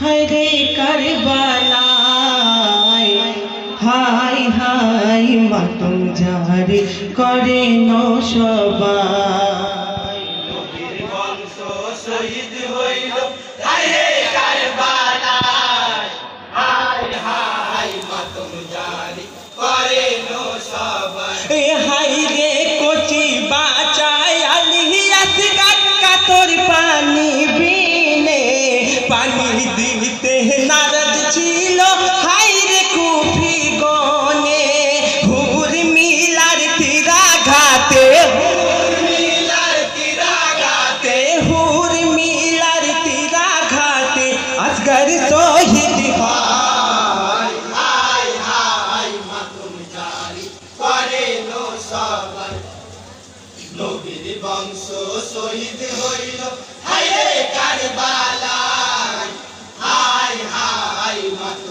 হরে কারবালায় high high মাতম যারে করে ন সবাই। নবীর বংশ শহীদ হায় নবীর বংশ শহীদ হইল। হায় কারবালায়। হায় হায় মাতম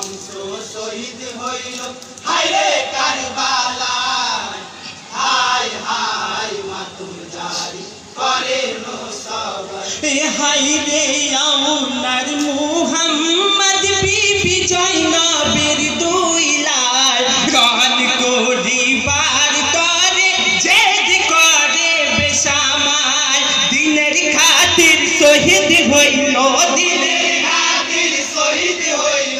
বংশ শহীদ হইল। হায় কারবালায়। হায় হায় মাতম জারি করে নো হাই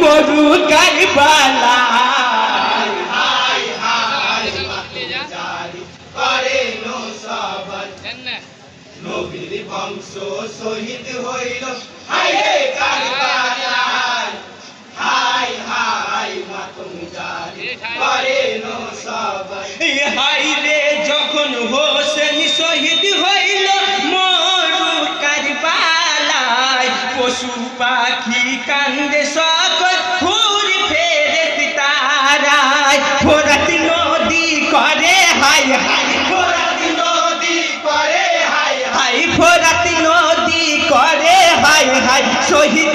মরু কারবালা হায় হায় মাতম জারি করে নো সবাই নবীর বংশ শহীদ হইল হায় কারবালায় হায় হায় মাতম জারি করে নো সবাই শহীদ হইল মরু কারবালায়। পশু পাখি কান্দে সকল ফুর ফেরে তারায়। ফোরাত নদী করে হাই হাই ফোরাত নদী করে হায় হাই ফোরাত নদী করে হাই হাই শহীদ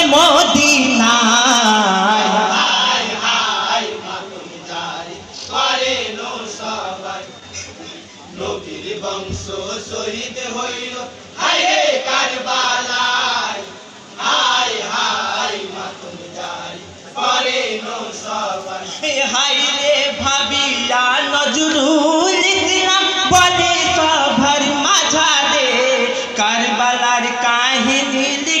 gente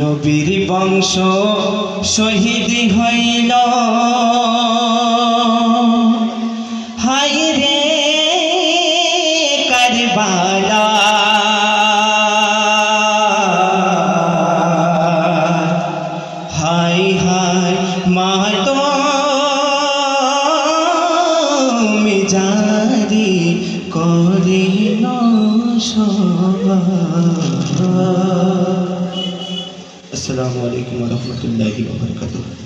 নবীর বংশ শহীদ হইল। alaikum wa rahmatullahi wa barakatuh.